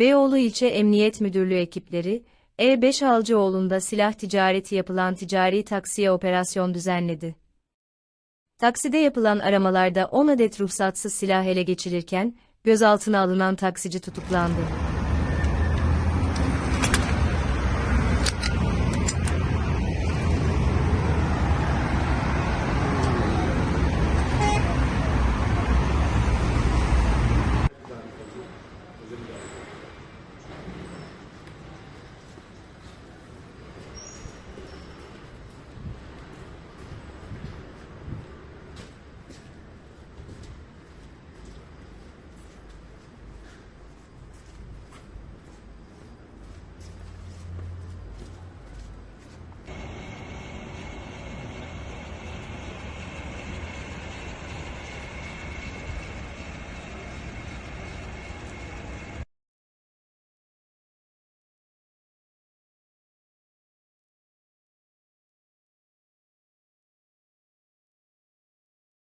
Beyoğlu İlçe Emniyet Müdürlüğü ekipleri, E5 Halcıoğlu'nda silah ticareti yapılan ticari taksiye operasyon düzenledi. Takside yapılan aramalarda 10 adet ruhsatsız silah ele geçirilirken, gözaltına alınan taksici tutuklandı.